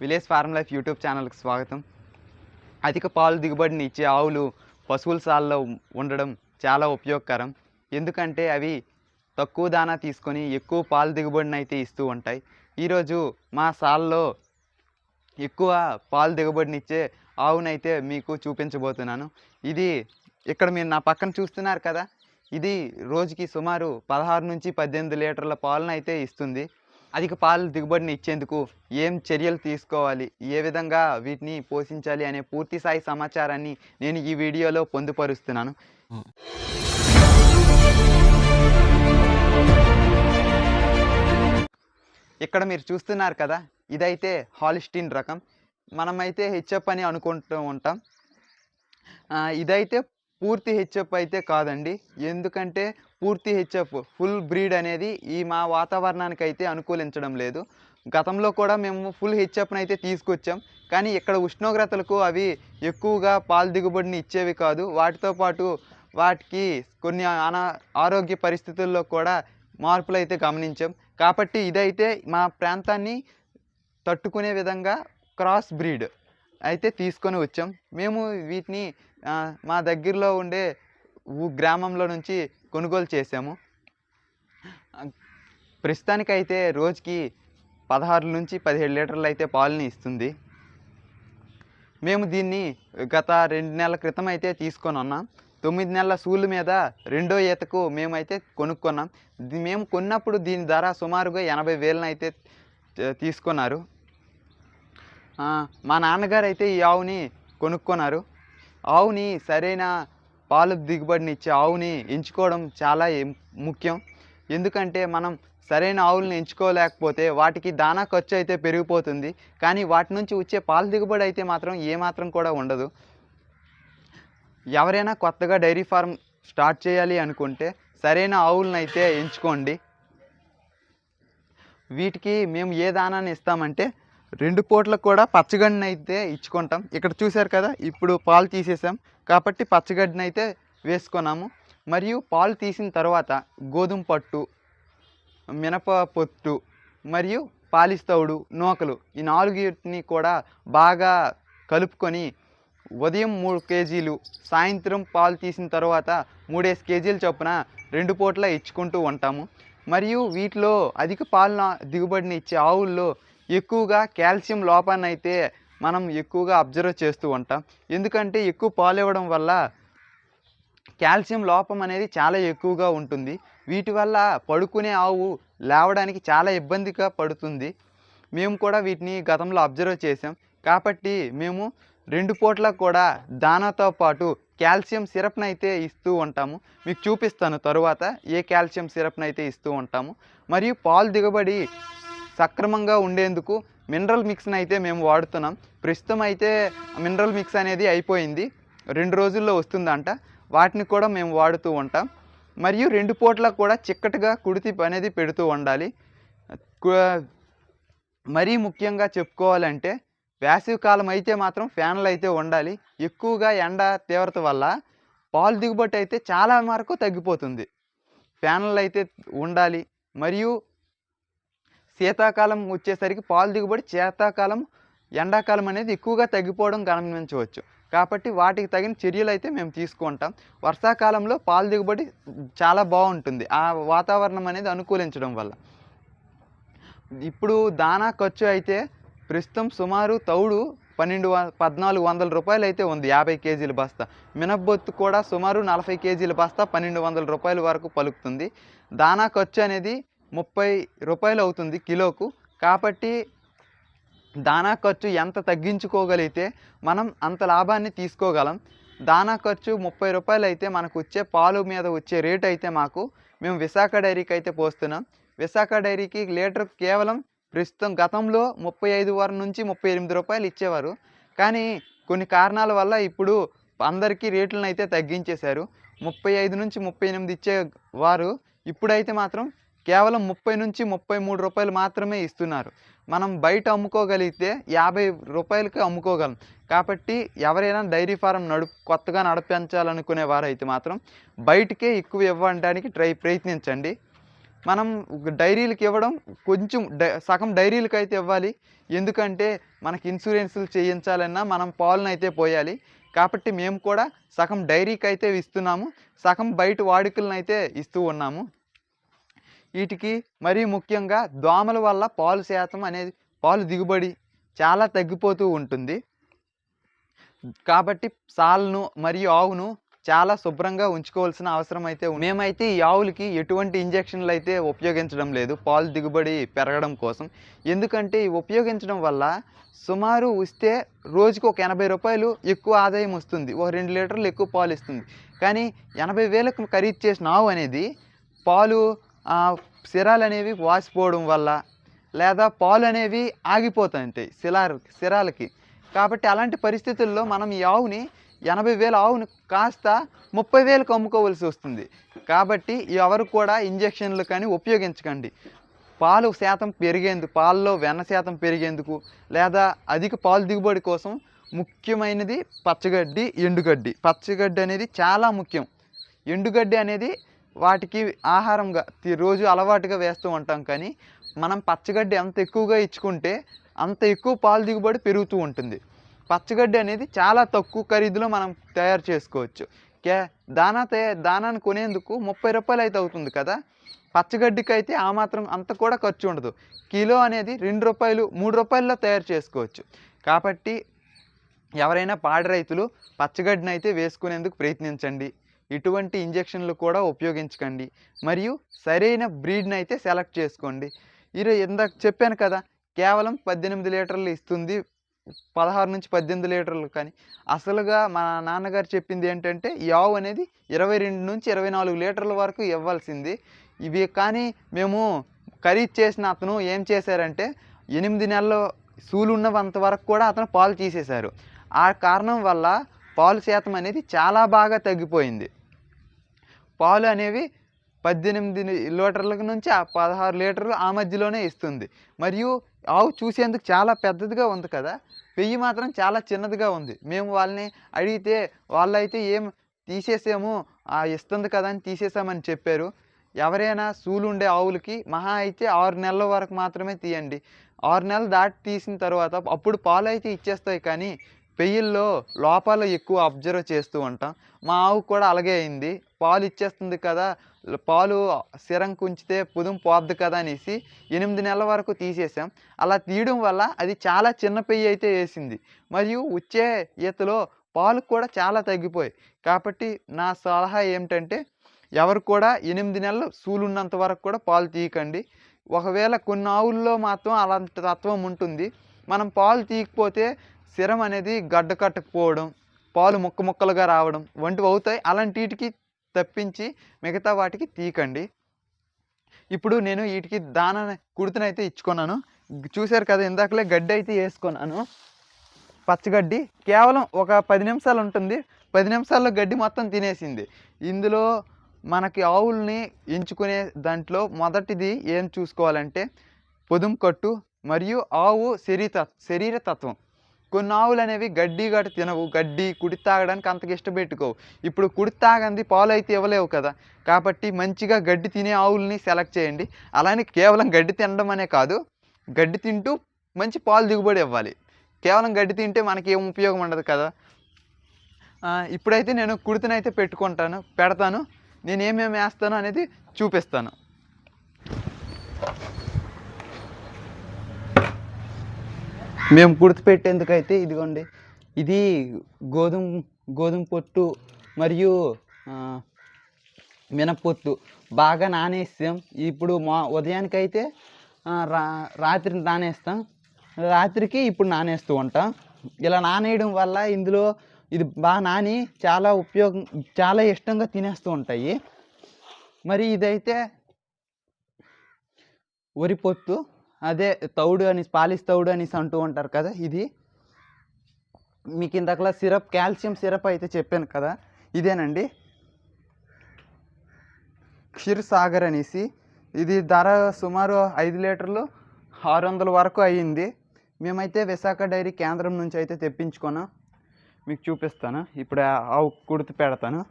Village form life YouTube ఛానల్కి స్వాగతం. అధిక పాలు దిగుబడిని ఇచ్చే ఆవులు పశువుల సాల్లో ఉండడం చాలా ఉపయోగకరం. ఎందుకంటే అవి తక్కువ దానా తీసుకొని ఎక్కువ పాలు దిగుబడిని అయితే ఇస్తూ ఉంటాయి. ఈరోజు మా సాల్లో ఎక్కువ పాలు దిగుబడినిచ్చే ఆవునైతే మీకు చూపించబోతున్నాను. ఇది ఇక్కడ మీరు నా పక్కన చూస్తున్నారు కదా. ఇది రోజుకి సుమారు పదహారు నుంచి పద్దెనిమిది లీటర్ల పాలను అయితే ఇస్తుంది. అధిక పాలు దిగుబడిని ఇచ్చేందుకు ఏం చర్యలు తీసుకోవాలి? ఏ విధంగా వీటిని పోషించాలి అనే పూర్తి స్థాయి సమాచారాన్ని నేను ఈ వీడియోలో పొందుపరుస్తున్నాను. ఇక్కడ మీరు చూస్తున్నారు కదా ఇదైతే హాలిస్టీన్ రకం. మనమైతే హెచ్ఎఫ్ అని అనుకుంటూ ఉంటాం. ఇదైతే పూర్తి హెచ్ఎఫ్ అయితే కాదండి. ఎందుకంటే పూర్తి హెచ్ఎఫ్ ఫుల్ బ్రీడ్ అనేది ఈ మా వాతావరణానికి అయితే అనుకూలించడం లేదు. గతంలో కూడా మేము ఫుల్ హెచ్ఎఫ్ని అయితే తీసుకొచ్చాం. కానీ ఇక్కడ ఉష్ణోగ్రతలకు అవి ఎక్కువగా పాలు దిగుబడిని ఇచ్చేవి కాదు. వాటితో పాటు వాటికి కొన్ని అనా ఆరోగ్య పరిస్థితుల్లో కూడా మార్పులు అయితే గమనించాం. కాబట్టి ఇదైతే మా ప్రాంతాన్ని తట్టుకునే విధంగా క్రాస్ బ్రీడ్. అయితే తీసుకొని వచ్చాం. మేము వీటిని మా దగ్గరలో ఉండే ఊ గ్రామంలో నుంచి కొనుగోలు చేసాము ప్రస్తుతానికి ప్రస్తుతానికైతే రోజుకి పదహారు నుంచి పదిహేడు లీటర్లు అయితే పాలని ఇస్తుంది. మేము దీన్ని గత రెండు నెలల క్రితం అయితే తీసుకొని ఉన్నాం. తొమ్మిది నెలల సూలు మీద రెండో ఈతకు మేమైతే కొనుక్కున్నాం. మేము కొన్నప్పుడు దీని ధర సుమారుగా ఎనభై వేలను అయితే తీసుకున్నారు. మా నాన్నగారు అయితే ఈ ఆవుని కొనుక్కున్నారు. ఆవుని సరైన పాలు దిగుబడిని ఇచ్చే ఆవుని ఎంచుకోవడం చాలా ముఖ్యం. ఎందుకంటే మనం సరైన ఆవులను ఎంచుకోలేకపోతే వాటికి దానా ఖర్చు అయితే పెరిగిపోతుంది. కానీ వాటి నుంచి వచ్చే పాలు దిగుబడి అయితే మాత్రం ఏమాత్రం కూడా ఉండదు. ఎవరైనా కొత్తగా డైరీ ఫార్మ్ స్టార్ట్ చేయాలి అనుకుంటే సరైన ఆవులను అయితే ఎంచుకోండి. వీటికి మేము ఏ దానాన్ని ఇస్తామంటే రెండు పూట్లకు కూడా పచ్చగడ్డిని అయితే ఇచ్చుకుంటాం. ఇక్కడ చూశారు కదా ఇప్పుడు పాలు తీసేసాం. కాబట్టి పచ్చగడ్డిని అయితే వేసుకున్నాము. మరియు పాలు తీసిన తర్వాత గోధుమ పట్టు మినప పొట్టు మరియు పాలిస్తవుడు నూకలు ఈ నాలుగుని కూడా బాగా కలుపుకొని ఉదయం మూడు కేజీలు సాయంత్రం పాలు తీసిన తర్వాత మూడేసి కేజీలు చొప్పున రెండు పూట్ల ఇచ్చుకుంటూ ఉంటాము. మరియు వీటిలో అధిక పాలన దిగుబడిని ఇచ్చే ఆవుల్లో ఎక్కువగా కాల్షియం లోపాన్ని అయితే మనం ఎక్కువగా అబ్జర్వ్ చేస్తూ ఉంటాం. ఎందుకంటే ఎక్కువ పాలు ఇవ్వడం వల్ల కాల్షియం లోపం అనేది చాలా ఎక్కువగా ఉంటుంది. వీటి వల్ల పడుకునే ఆవు లేవడానికి చాలా ఇబ్బందిగా పడుతుంది. మేము కూడా వీటిని గతంలో అబ్జర్వ్ చేసాం కాబట్టి మేము రెండు పూట్ల కూడా దానాతో పాటు కాల్షియం సిరప్ని అయితే ఇస్తూ ఉంటాము. మీకు చూపిస్తాను తరువాత ఏ కాల్షియం సిరప్ని అయితే ఇస్తూ ఉంటాము. మరియు పాలు దిగుబడి సక్రమంగా ఉండేందుకు మినరల్ మిక్స్ని అయితే మేము వాడుతున్నాం. ప్రస్తుతం అయితే మినరల్ మిక్స్ అనేది అయిపోయింది. రెండు రోజుల్లో వస్తుందంట. వాటిని కూడా మేము వాడుతూ ఉంటాం. మరియు రెండు పూట్ల కూడా చిక్కటిగా కుడితి అనేది పెడుతూ ఉండాలి. మరీ ముఖ్యంగా చెప్పుకోవాలంటే వేసవి కాలం అయితే మాత్రం ఫ్యాన్లు అయితే ఉండాలి. ఎక్కువగా ఎండ తీవ్రత వల్ల పాలు దిగుబడి అయితే చాలా వరకు తగ్గిపోతుంది. ఫ్యాన్లు అయితే ఉండాలి. మరియు శీతాకాలం వచ్చేసరికి పాలు దిగుబడి శీతాకాలం ఎండాకాలం అనేది ఎక్కువగా తగ్గిపోవడం గమనించవచ్చు. కాబట్టి వాటికి తగిన చర్యలు అయితే మేము తీసుకుంటాం. వర్షాకాలంలో పాలు దిగుబడి చాలా బాగుంటుంది. ఆ వాతావరణం అనేది అనుకూలించడం వల్ల. ఇప్పుడు దానా ఖర్చు అయితే ప్రస్తుతం సుమారు తౌడు పన్నెండు వ- పద్నాలుగు వందల రూపాయలు అయితే ఉంది యాభై కేజీల బస్తా. మినపబొత్తు కూడా సుమారు నలభై కేజీల బస్తా పన్నెండు వందల రూపాయల వరకు పలుకుతుంది. దానా ఖర్చు అనేది ముప్పై రూపాయలు అవుతుంది కిలోకు. కాబట్టి దానా ఖర్చు ఎంత తగ్గించుకోగలిగితే మనం అంత లాభాన్ని తీసుకోగలం. దానా ఖర్చు ముప్పై రూపాయలు అయితే మనకు వచ్చే పాలు మీద వచ్చే రేట్ అయితే మాకు మేము విశాఖ డైరీకి అయితే పోస్తున్నాం. విశాఖ డైరీకి లీటర్ కేవలం ప్రస్తుతం గతంలో ముప్పై ఐదు వారం నుంచి ముప్పై ఎనిమిది రూపాయలు ఇచ్చేవారు. కానీ కొన్ని కారణాల వల్ల ఇప్పుడు అందరికీ రేట్లను అయితే తగ్గించేశారు. ముప్పై ఐదు నుంచి ముప్పై ఎనిమిది ఇచ్చే వారు ఇప్పుడైతే మాత్రం కేవలం ముప్పై నుంచి ముప్పై మూడు రూపాయలు మాత్రమే ఇస్తున్నారు. మనం బయట అమ్ముకోగలిగితే యాభై రూపాయలకి అమ్ముకోగలం. కాబట్టి ఎవరైనా డైరీ ఫారం నడుపు కొత్తగా నడిపించాలనుకునే వారైతే మాత్రం బయటకే ఎక్కువ ఇవ్వడానికి ట్రై ప్రయత్నించండి. మనం డైరీలకు ఇవ్వడం కొంచెం డై సగం డైరీలకు అయితే ఇవ్వాలి. ఎందుకంటే మనకి ఇన్సూరెన్సులు చేయించాలన్నా మనం పాలను అయితే పోయాలి. కాబట్టి మేము కూడా సగం డైరీకి అయితే ఇస్తున్నాము. సగం బయట వాడుకలను అయితే ఇస్తూ ఉన్నాము. వీటికి మరీ ముఖ్యంగా దోమల వల్ల పాలు శాతం అనేది పాలు దిగుబడి చాలా తగ్గిపోతూ ఉంటుంది. కాబట్టి సాల్ను మరియు ఆవును చాలా శుభ్రంగా ఉంచుకోవాల్సిన అవసరం అయితే మేమైతే ఈ ఆవులకి ఎటువంటి ఇంజెక్షన్లు అయితే ఉపయోగించడం లేదు. పాలు దిగుబడి పెరగడం కోసం. ఎందుకంటే ఇవి ఉపయోగించడం వల్ల సుమారు వస్తే రోజుకు ఒక ఎనభై రూపాయలు ఎక్కువ ఆదాయం వస్తుంది. ఒక రెండు లీటర్లు ఎక్కువ పాలు ఇస్తుంది. కానీ ఎనభై వేలకు ఖరీదు చేసిన ఆవు అనేది పాలు సిరాలు అనేవి వాసిపోవడం వల్ల లేదా పాలు అనేవి ఆగిపోతుంటాయి సిలార్ సిరాలకి. కాబట్టి అలాంటి పరిస్థితుల్లో మనం ఈ ఆవుని ఎనభై వేల ఆవుని కాస్త ముప్పై వేలకు అమ్ముకోవలసి వస్తుంది. కాబట్టి ఎవరు కూడా ఇంజెక్షన్లు కానీ ఉపయోగించకండి. పాలు శాతం పెరిగేందుకు పాలలో వెన్న శాతం పెరిగేందుకు లేదా అధిక పాలు దిగుబడి కోసం ముఖ్యమైనది పచ్చగడ్డి ఎండుగడ్డి. పచ్చగడ్డి అనేది చాలా ముఖ్యం. ఎండుగడ్డి అనేది వాటికి ఆహారంగా రోజు అలవాటుగా వేస్తూ ఉంటాం కానీ మనం పచ్చగడ్డి ఎంత ఎక్కువగా ఇచ్చుకుంటే అంత ఎక్కువ పాలు దిగుబడి పెరుగుతూ ఉంటుంది. పచ్చగడ్డి అనేది చాలా తక్కువ ఖరీదులో మనం తయారు చేసుకోవచ్చు. కే దానా తయా దానాన్ని కొనేందుకు ముప్పై రూపాయలు అయితే అవుతుంది కదా? పచ్చగడ్డికి అయితే ఆ మాత్రం అంత కూడా ఖర్చు ఉండదు. కిలో అనేది రెండు రూపాయలు మూడు రూపాయల్లో తయారు చేసుకోవచ్చు. కాబట్టి ఎవరైనా పాడి రైతులు పచ్చగడ్డిని అయితే వేసుకునేందుకు ప్రయత్నించండి. ఇటువంటి ఇంజెక్షన్లు కూడా ఉపయోగించకండి. మరియు సరైన బ్రీడ్ని అయితే సెలెక్ట్ చేసుకోండి. ఈరోజు ఇందాక చెప్పాను కదా కేవలం పద్దెనిమిది లీటర్లు ఇస్తుంది పదహారు నుంచి పద్దెనిమిది లీటర్లు కానీ. అసలుగా మా నాన్నగారు చెప్పింది ఏంటంటే ఈ అనేది ఇరవై రెండు నుంచి ఇరవై నాలుగు లీటర్ల వరకు ఇవ్వాల్సింది. ఇవి కానీ మేము ఖరీదు చేసిన అతను ఏం చేశారంటే ఎనిమిది నెలలు సూలు ఉన్నంత వరకు కూడా అతను పాలు తీసేశారు. ఆ కారణం వల్ల పాలు శాతం అనేది చాలా బాగా తగ్గిపోయింది. పాలు అనేవి పద్దెనిమిది లీటర్ల నుంచి పదహారు లీటర్లు ఆ మధ్యలోనే ఇస్తుంది. మరియు ఆవు చూసేందుకు చాలా పెద్దదిగా ఉంది కదా పెయ్యి మాత్రం చాలా చిన్నదిగా ఉంది. మేము వాళ్ళని అడిగితే వాళ్ళైతే ఏం తీసేసాము ఆ ఇస్తుంది కదా అని తీసేసామని చెప్పారు. ఎవరైనా సూలు ఉండే ఆవులకి మహా అయితే ఆరు నెలల వరకు మాత్రమే తీయండి. ఆరు నెలలు దాటి తీసిన తర్వాత అప్పుడు పాలు అయితే ఇచ్చేస్తాయి కానీ పెయ్యిల్లో లోపాలు ఎక్కువ అబ్జర్వ్ చేస్తూ ఉంటాం. మా ఆవు కూడా అలాగే అయింది. పాలు ఇచ్చేస్తుంది కదా పాలు సిరం కుంచితే పుదుం పోద్ది కదా అనేసి ఎనిమిది నెలల వరకు తీసేసాం. అలా తీయడం వల్ల అది చాలా చిన్న పెయ్యి అయితే వేసింది. మరియు వచ్చే ఈతలో పాలు కూడా చాలా తగ్గిపోయాయి. కాబట్టి నా సలహా ఏమిటంటే ఎవరు కూడా ఎనిమిది నెలలు సూలున్నంత వరకు కూడా పాలు తీయకండి. ఒకవేళ కొన్ని ఆవుల్లో మాత్రం అలాంటి తత్వం ఉంటుంది. మనం పాలు తీయకపోతే సిరం అనేది గడ్డ కట్టకపోవడం పాలు ముక్క ముక్కలుగా రావడం వంటివి అవుతాయి. అలాంటి వీటికి తప్పించి మిగతా వాటికి తీయకండి. ఇప్పుడు నేను వీటికి దాన కుడితనైతే ఇచ్చుకున్నాను. చూశారు కదా ఇందాకలే గడ్డి అయితే వేసుకున్నాను. పచ్చగడ్డి కేవలం ఒక పది నిమిషాలు ఉంటుంది. పది నిమిషాల్లో గడ్డి మొత్తం తినేసింది. ఇందులో మనకి ఆవుల్ని ఎంచుకునే దాంట్లో మొదటిది ఏం చూసుకోవాలంటే పొదుం కట్టు మరియు ఆవు శరీర శరీర తత్వం. కొన్ని ఆవులు అనేవి గడ్డి గట్ట తినవు. గడ్డి కుడి తాగడానికి అంతగా ఇష్టపెట్టుకోవు. ఇప్పుడు కుడి తాగంది పాలు అయితే ఇవ్వలేవు కదా. కాబట్టి మంచిగా గడ్డి తినే ఆవుల్ని సెలెక్ట్ చేయండి. అలానే కేవలం గడ్డి తినడం అనే కాదు గడ్డి తింటూ మంచి పాలు దిగుబడి ఇవ్వాలి. కేవలం గడ్డి తింటే మనకి ఏం ఉపయోగం ఉండదు కదా. ఇప్పుడైతే నేను కుడితనైతే పెట్టుకుంటాను పెడతాను. నేను ఏమేమి వేస్తాను అనేది చూపిస్తాను. మేము గుర్తుపెట్టేందుకైతే ఇదిగోండి. ఇది గోధుమ గోధుమ పొట్టు మరియు మినపొత్తు బాగా నానేస్తాం. ఇప్పుడు మా ఉదయానికైతే రా రాత్రి నానేస్తాం. రాత్రికి ఇప్పుడు నానేస్తూ ఉంటాం. ఇలా నానేయడం వల్ల ఇందులో ఇది బాగా నాని చాలా ఉపయోగం చాలా ఇష్టంగా తినేస్తూ ఉంటాయి. మరి ఇదైతే వరి పొత్తు అదే తౌడు అని పాలిష్ తౌడు అనేసి అంటూ ఉంటారు కదా ఇది. మీకు ఇంతకలా సిరప్ కాల్షియం సిరప్ అయితే చెప్పాను కదా ఇదేనండి. క్షీర్ సాగర్ అనేసి ఇది ధర సుమారు ఐదు లీటర్లు ఆరు వందల వరకు అయ్యింది. మేమైతే విశాఖ డైరీ కేంద్రం నుంచి అయితే తెప్పించుకున్నాం. మీకు చూపిస్తాను. ఇప్పుడు ఆ ఆవు కుడితి పెడతాను.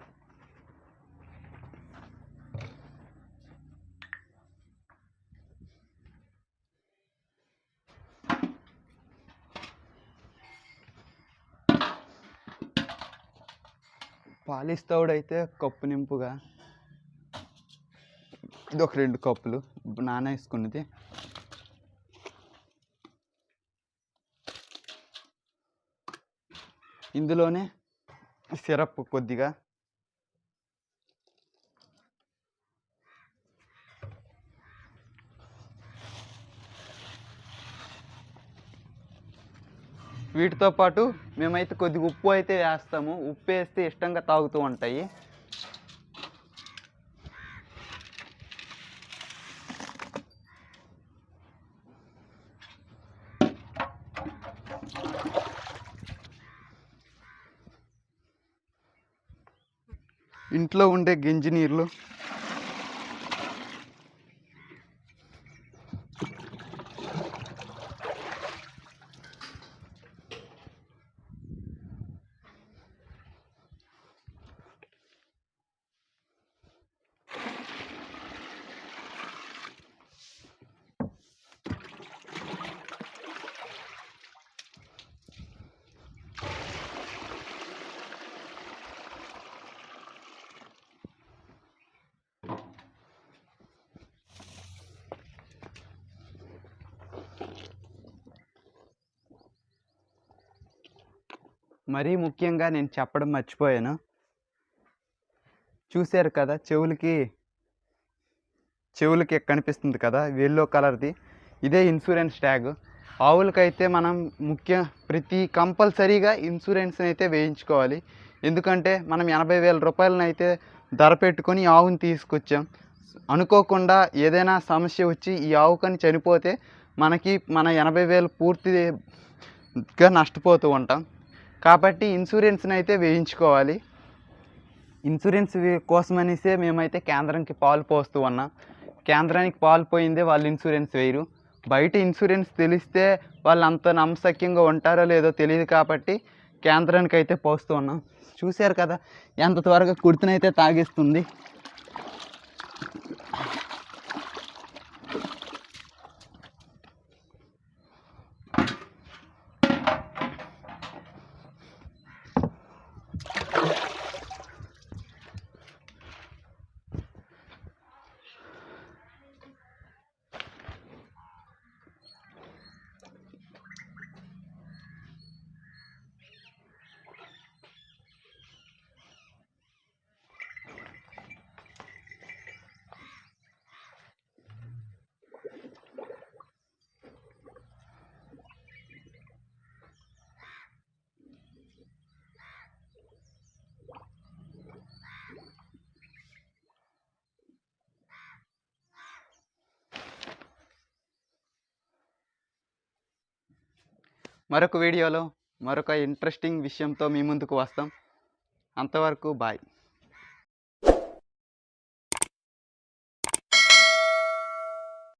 పాలిస్తావుడైతే అయితే కప్పు నింపుగా ఇది ఒక రెండు కప్పులు నాన్న వేసుకున్నది. ఇందులోనే సిరప్ కొద్దిగా వీటితో పాటు మేమైతే కొద్దిగా ఉప్పు అయితే వేస్తాము. ఉప్పు వేస్తే ఇష్టంగా తాగుతూ ఉంటాయి. ఇంట్లో ఉండే గింజి నీళ్ళు మరీ ముఖ్యంగా నేను చెప్పడం మర్చిపోయాను. చూశారు కదా చెవులకి చెవులకి కనిపిస్తుంది కదా ఎల్లో కలర్ది. ఇదే ఇన్సూరెన్స్ ట్యాగ్ ఆవులకైతే మనం ముఖ్య ప్రతి కంపల్సరీగా ఇన్సూరెన్స్ అయితే వేయించుకోవాలి. ఎందుకంటే మనం ఎనభై వేల రూపాయలనైతే ధర పెట్టుకొని ఆవుని తీసుకొచ్చాం. అనుకోకుండా ఏదైనా సమస్య వచ్చి ఈ ఆవు చనిపోతే మనకి మన ఎనభై వేలు పూర్తిగా నష్టపోతూ ఉంటాం. కాబట్టి ఇన్సూరెన్స్ని అయితే వేయించుకోవాలి. ఇన్సూరెన్స్ వే- కోసం అనేసే మేమైతే కేంద్రానికి పాలు పోస్తూ ఉన్నాం. కేంద్రానికి పాలు పోయిందే వాళ్ళు ఇన్సూరెన్స్ వేయరు. బయట ఇన్సూరెన్స్ తెలిస్తే వాళ్ళు అంత నమ్మశక్యంగా ఉంటారో లేదో తెలియదు కాబట్టి కేంద్రానికి అయితే పోస్తూ ఉన్నాం. చూశారు కదా ఎంత త్వరగా కుర్తినైతే తాగేస్తుంది. మరొక వీడియోలో మరొక ఇంట్రెస్టింగ్ విషయంతో మీ ముందుకు వస్తాం. అంతవరకు బాయ్